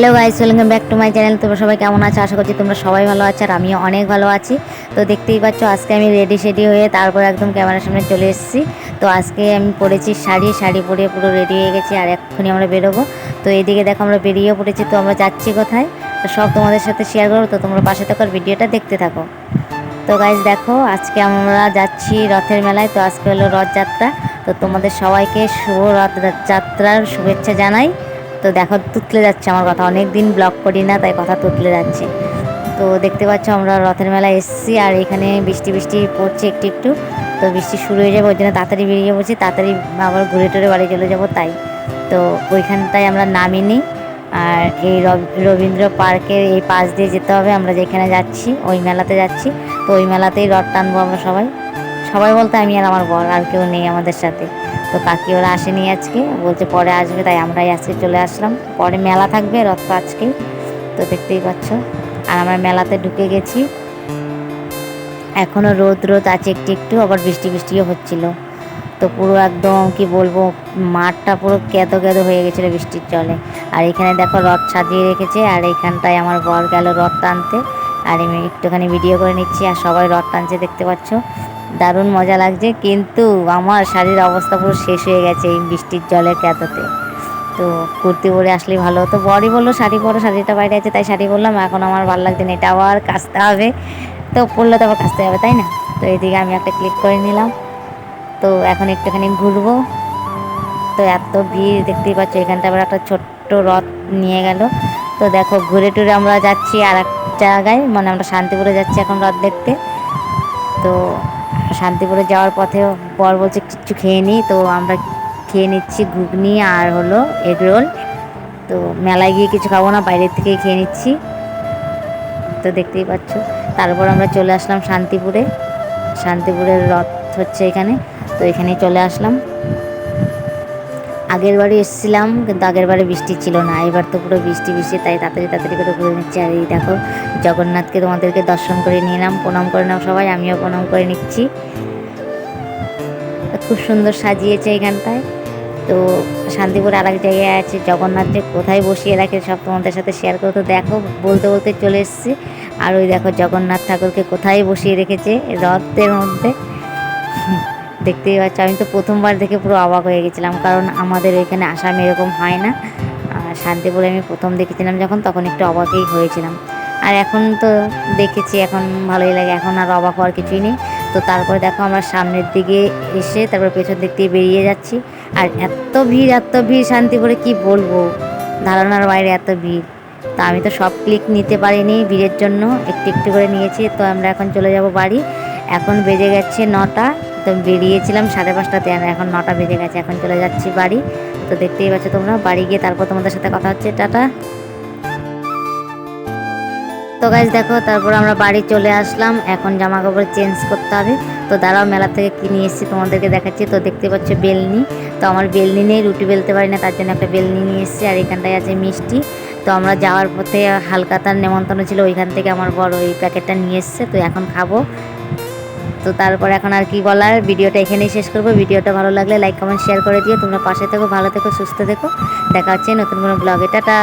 Hello guys, welcome back to my channel. তোমরা সবাই কেমন আছো? আশা করছি তোমরা সবাই ভালো আছো আর আমিও অনেক ভালো আছি। তো দেখতেই পাচ্ছ, আজকে আমি রেডি সেডি হয়ে তারপর একদম ক্যামেরার সামনে চলে এসেছি। তো আজকে আমি পরেছি শাড়ি শাড়ি পরে পুরো রেডি হয়ে গেছি আর এক্ষুনি আমরা বেরোবো। তো এদিকে দেখো, আমরা বেরিয়েও পড়েছি, তো আমরা যাচ্ছি কোথায়? তো সব তোমাদের সাথে শেয়ার করব। তো তোমরা পাশে থাকো ভিডিওটা দেখতে থাকো। তো গাইজ দেখো, আজকে আমরা যাচ্ছি রথের মেলায়। তো আজকে হলো রথযাত্রা। তো তোমাদের সবাইকে শুভ রথযাত্রার শুভেচ্ছা জানাই। তো দেখো, তুতলে যাচ্ছে আমার কথা। অনেক দিন ব্লগ করি না, তাই কথা তুতলে যাচ্ছে। তো দেখতে পাচ্ছ আমরা রথের মেলায় এসেছি, আর এখানে বৃষ্টি বৃষ্টি পড়ছে একটু একটু। তো বৃষ্টি শুরু হয়ে যাবে, ওই জন্য তাড়াতাড়ি বেরিয়ে পড়ছি। তাড়াতাড়ি আবার ঘুরে টুরে বাড়ি চলে যাব, তাই। তো ওইখানটায় আমরা নামিনি, আর এই রব- রবীন্দ্র পার্কের এই পাশ দিয়ে যেতে হবে। আমরা যেখানে যাচ্ছি, ওই মেলাতে যাচ্ছি। তো ওই মেলাতেই রথ টানবো আমরা সবাই। সবাই বলতে আমি আর আমার বর, আর কেউ নেই আমাদের সাথে। তো কাকি ওরা আসেনি আজকে। বলছে পরে আসবে, তাই আমরাই আজকে চলে আসলাম। পরে মেলা থাকবে রথ তো আজকেই তো দেখতেই পাচ্ছ। আর আমরা মেলাতে ঢুকে গেছি। এখনও রোদ রোদ আছে একটু একটু, আবার বৃষ্টি বৃষ্টিও হচ্ছিল। তো পুরো একদম কি বলব, মাঠটা পুরো কেঁদো কেঁদো হয়ে গেছিল বৃষ্টির জলে। আর এখানে দেখো রথ সাজিয়ে রেখেছে, আর এইখানটায় আমার বর গেল রথ টানতে। আর আমি একটুখানি ভিডিও করে নিচ্ছি, আর সবাই রথ টানছে দেখতে পাচ্ছ। দারুণ মজা লাগছে, কিন্তু আমার শাড়ির অবস্থা পুরো শেষ হয়ে গেছে এই বৃষ্টির জলের কেঁদোতে তো কুর্তি পরে আসলেই ভালো হতো। বরই বলল, শাড়ি পরো, শাড়িটা বাইরে আছে। তাই শাড়ি বললাম, এখন আমার ভালো লাগছে না, এটা আবার কাচতে হবে। তো পরলে তো আবার কাচতে হবে, তাই না? তো এইদিকে আমি একটা ক্লিক করে নিলাম। তো এখন একটুখানি ঘুরবো। তো এত ভিড়, দেখতেই পাচ্ছ, এখানটা আবার একটা ছোট্ট রথ নিয়ে গেল। তো দেখো, ঘুরে টুরে আমরা যাচ্ছি আর এক জায়গায় মানে আমরা শান্তিপুরে যাচ্ছি এখন রথ দেখতে। তো শান্তিপুরে যাওয়ার পথে বর বলছে কিচ্ছু খেয়ে নিই তো আমরা খেয়ে নিচ্ছি ঘুগনি আর হলো এগরোল তো মেলায় গিয়ে কিছু খাব না, বাইরের থেকে খেয়ে নিচ্ছি। তো দেখতেই পাচ্ছ। তারপর আমরা চলে আসলাম শান্তিপুরে। শান্তিপুরের রথ হচ্ছে এখানে। তো এখানেই চলে আসলাম। আগের বারে এসেছিলাম, কিন্তু আগের বারে বৃষ্টি ছিল না। এবার তো পুরো বৃষ্টি বৃষ্টি, তাই তাড়াতাড়ি তাড়াতাড়ি করে ঘুরে নিচ্ছি। আর এই দেখো, জগন্নাথকে তোমাদেরকে দর্শন করে নিলাম প্রণাম করে নাও সবাই, আমিও প্রণাম করে নিচ্ছি। খুব সুন্দর সাজিয়েছে এখানটায়। তো শান্তিপুর আর এক জায়গায় আছে জগন্নাথ যে কোথায় বসিয়ে রাখে সব তোমাদের সাথে শেয়ার করে তো দেখো, বলতে বলতে চলে এসেছি। আর ওই দেখো জগন্নাথ ঠাকুরকে কোথায় বসিয়ে রেখেছে রথের মধ্যে। দেখতেই পাচ্ছ, আমি তো প্রথমবার দেখে পুরো অবাক হয়ে গেছিলাম, কারণ আমাদের ওইখানে আসামে এরকম হয় না। আর শান্তিপুরে আমি প্রথম দেখেছিলাম যখন, তখন একটু অবাকই হয়েছিলাম। আর এখন তো দেখেছি, এখন ভালোই লাগে, এখন আর অবাক হওয়ার কিছুই নেই। তো তারপরে দেখো আমরা সামনের দিকে এসে, তারপর পেছন দিক দিয়ে বেরিয়ে যাচ্ছি। আর এত ভিড় এত ভিড়, শান্তি শান্তিপুরে কি বলব? ধারণার বাইরে এত ভিড়। তা আমি তো সব ক্লিক নিতে পারিনি ভিড়ের জন্য, একটু একটু করে নিয়েছি। তো আমরা এখন চলে যাব বাড়ি। এখন বেজে গেছে নটা। তো বেরিয়েছিলাম সাড়ে পাঁচটাতে আর এখন নটা বেজে গেছে, এখন চলে যাচ্ছি বাড়ি। তো দেখতেই পাচ্ছ তোমরা, বাড়ি গিয়ে তারপর তোমাদের সাথে কথা হচ্ছে, টাটা। তো গাইজ দেখো, তারপর আমরা বাড়ি চলে আসলাম, এখন জামা কাপড় চেঞ্জ করতে হবে। তো দাঁড়াও, মেলা থেকে কিনে এসেছি তোমাদেরকে দেখাচ্ছি। তো দেখতে পাচ্ছ বেলনি। তো আমার বেলনি নেই, রুটি বেলতে পারি না, তার জন্য একটা বেলনি নিয়ে এসেছি, আর এখানটায় আছে মিষ্টি। তো আমরা যাওয়ার পথে হালকাতার নেমন্তন্ন ছিল, ওইখান থেকে আমার বড় ওই প্যাকেটটা নিয়ে এসছে, তো এখন খাব। তো তারপর এখন আর কি বলার? ভিডিওটা এখানেই শেষ করব। ভিডিওটা ভালো লাগলে লাইক কমেন্ট শেয়ার করে দিও। তোমরা পাশে থেকো, ভালো থেকো, সুস্থ থেকো। দেখা হচ্ছে নতুন কোনো ব্লগে টাটা!